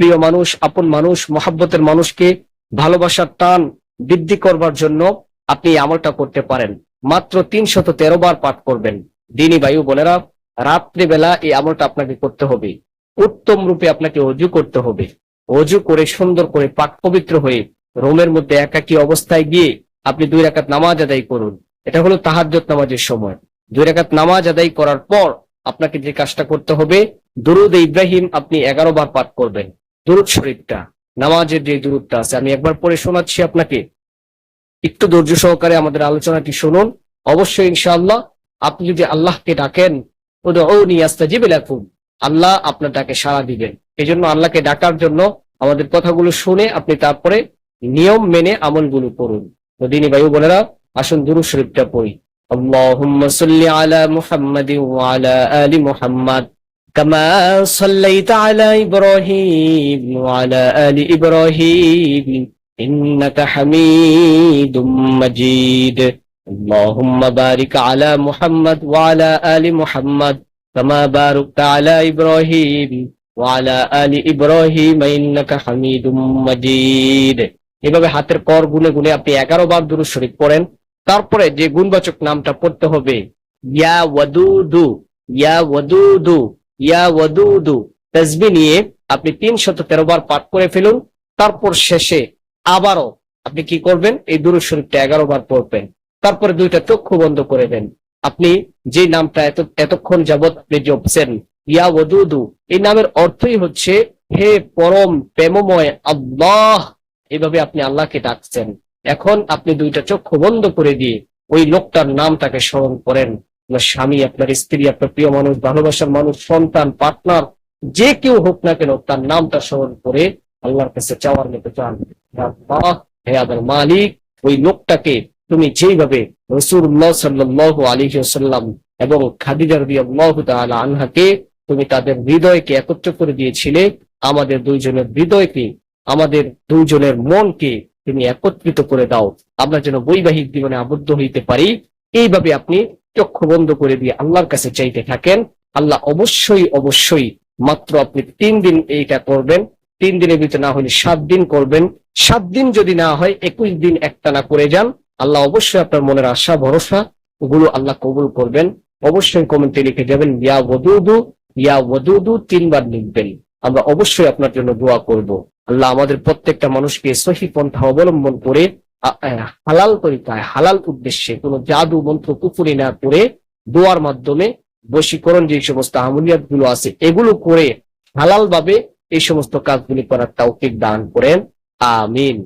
প্রিয় মানুষ, আপন মানুষ, মহাব্বতের মানুষকে ভালোবাসার টান বৃদ্ধি করবার জন্য আপনি এই আমলটা করতে পারেন। মাত্র তিনশত তেরো বার পাঠ করবেন। দিনী বায়ু বোনেরা, রাত্রিবেলা এই আমলটা আপনাকে করতে হবে। উত্তম রূপে আপনাকে অজু করতে হবে। অজু করে সুন্দর করে পাক পবিত্র হয়ে রোমের মধ্যে একাকী অবস্থায় গিয়ে আপনি দুই রাকাত নামাজ আদায় করুন। এটা হলো তাহাজ্জত নামাজের সময়। দুই রাকাত নামাজ আদায় করার পর আপনাকে যে কাজটা করতে হবে দুরুদ ইব্রাহিম আপনি এগারো বার পাঠ করবেন। দূরত শরীফটা, নামাজের যে দূরত্বটা আছে, আমি একবার পরে শোনাচ্ছি আপনাকে। একটু ধৈর্য সহকারে আমাদের আলোচনাটি শুনুন। অবশ্যই ইনশাআল্লাহ আপনি যদি আল্লাহকে ডাকেন আল্লাহ আপনার ডাকে সাড়া দিবেন। এই জন্য আল্লাহকে ডাকার জন্য আমাদের কথাগুলো শুনে আপনি তারপরে নিয়ম মেনে আমলগুলো করুন। দিনী বায়ু বোনেরা, আসুন দুরু শরীফটা পড়ি। আল্লাহ আলা মুহাম্মাদি আলা আলী كما صليت على إبراهيم وعلى آل إبراهيم إنك حميد مجيد اللهم بارك على محمد وعلى آل محمد كما باركت على إبراهيم وعلى آل إبراهيم إنك حميد مجيد এভাবে হাতের কর গুনে গুনে আপনি এগারো বার দুরুদ শরীফ পড়েন তারপরে যে গুণবাচক নামটা পড়তে হবে ইয়া ওয়াদুদু ইয়া ওয়াদুদু ইয়া ওয়াদুদু নিয়ে আপনি তিনশত তেরো বার পাঠ করে ফেলুন, তারপর শেষে আবারও আপনি কি করবেন? এই দুরুদ শরীফটা এগারো বার পড়বেন। তারপরে দুইটা চক্ষু বন্ধ করে দেন। আপনি যে নামটা এত, এতক্ষণ যাবত আপনি জপছেন, ইয়া ওয়াদুদু, এই নামের অর্থই হচ্ছে, হে পরম প্রেমময় আল্লাহ, এভাবে আপনি আল্লাহকে ডাকছেন। এখন আপনি দুইটা চক্ষু বন্ধ করে দিয়ে ওই লোকটার নামটাকে স্মরণ করেন। আপনার স্বামী আপনার স্ত্রী আপনার প্রিয় মানুষ ভালোবাসার মানুষ সন্তান পার্টনার যে কেউ হোক না কেন তার নামটা স্মরণ করে আল্লাহর কাছে চাওয়ার মতো চান। হে আল্লাহ, মালিক ওই লোকটাকে তুমি যেইভাবে রসুল্লাহ সাল্লাহ আলী সাল্লাম এবং খাদিজা রবি আল্লাহ আনহাকে তুমি তাদের হৃদয়কে একত্র করে দিয়েছিলে আমাদের দুইজনের হৃদয়কে আমাদের দুইজনের মনকে তুমি একত্রিত করে দাও। আমরা যেন বৈবাহিক জীবনে আবদ্ধ হইতে পারি। এইভাবে আপনি চক্ষু বন্ধ করে দিয়ে আল্লাহর কাছে চাইতে থাকেন, আল্লাহ অবশ্যই অবশ্যই মাত্র আপনি তিন দিন এইটা করবেন। তিন দিনের ভিতরে না হলে সাত দিন করবেন। সাত দিন যদি না হয়, একুশ দিন একটানা করে যান। আল্লাহ অবশ্যই আপনার মনের আশা, ভরসা ওগুলো আল্লাহ কবুল করবেন। অবশ্যই কমেন্টে লিখে যাবেন, ইয়া ওদুদু ইয়া ওদুদু তিনবার লিখবেন। আমরা অবশ্যই আপনার জন্য দোয়া করব। আল্লাহ আমাদের প্রত্যেকটা মানুষকে সহি পন্থা অবলম্বন করে হালাল তরিকায়, হালাল উদ্দেশ্যে কোনো জাদু মন্ত্র কুকুরি না করে দোয়ার মাধ্যমে বশীকরণ যে সমস্ত আমলিয়াতগুলো আছে, এগুলো করে হালাল ভাবে এই সমস্ত কাজগুলি করার তৌফিক দান করেন। আমিন।